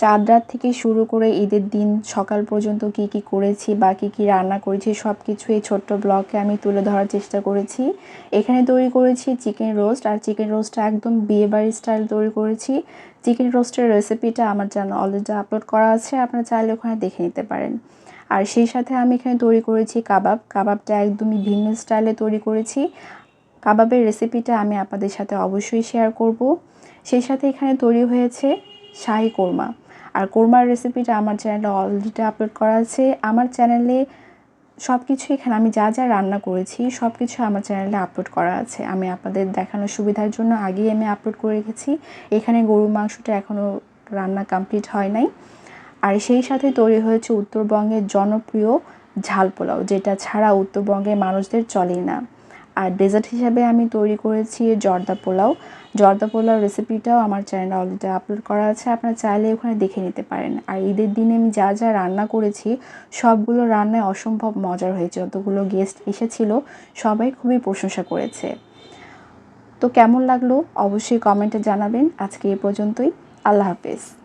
চাঁদ রাত থেকে শুরু করে ঈদের দিন সকাল পর্যন্ত কি কি করেছি বা কী কী রান্না করেছি সব কিছু এই ছোট্ট ব্লগে আমি তুলে ধরার চেষ্টা করেছি। এখানে তৈরি করেছি চিকেন রোস্ট আর চিকেন রোস্টটা একদম বিয়েবাড়ি স্টাইল তৈরি করেছি। চিকেন রোস্টের রেসিপিটা আমার চ্যানেল অলরেডি আপলোড করা আছে, আপনারা চাইলে ওখানে দেখে নিতে পারেন। আর সেই সাথে আমি এখানে তৈরি করেছি কাবাব। কাবাবটা একদমই ভিন্ন স্টাইলে তৈরি করেছি। কাবাবের রেসিপিটা আমি আপনাদের সাথে অবশ্যই শেয়ার করব। সেই সাথে এখানে তৈরি হয়েছে শাহি কোরমা। আর কোরমার রেসিপিটা আমার চ্যানেলে অলরেডি আপলোড করা আছে। আমার চ্যানেলে সব কিছু এখানে আমি যা যা রান্না করেছি সব কিছু আমার চ্যানেলে আপলোড করা আছে। আমি আপনাদের দেখানোর সুবিধার জন্য আগেই আমি আপলোড করে রেখেছি। এখানে গরুর মাংসটা এখনও রান্না কমপ্লিট হয় নাই। আর সেই সাথে তৈরি হয়েছে উত্তরবঙ্গের জনপ্রিয় ঝাল পোলাও, যেটা ছাড়া উত্তরবঙ্গের মানুষদের চলেই না। আর ডেজার্ট হিসাবে আমি তৈরি করেছি জর্দা পোলাও। জর্দা পোলাও রেসিপিটাও আমার চ্যানেলে অলরেডি আপলোড করা আছে, আপনারা চাইলে ওখানে দেখে নিতে পারেন। আর ঈদের দিনে আমি যা যা রান্না করেছি, সবগুলো রান্নায় অসম্ভব মজার হয়েছে। যতগুলো গেস্ট এসেছিল, সবাই খুবই প্রশংসা করেছে। তো কেমন লাগল? অবশ্যই কমেন্টে জানাবেন। আজকে এ পর্যন্তই। আল্লাহ হাফেজ।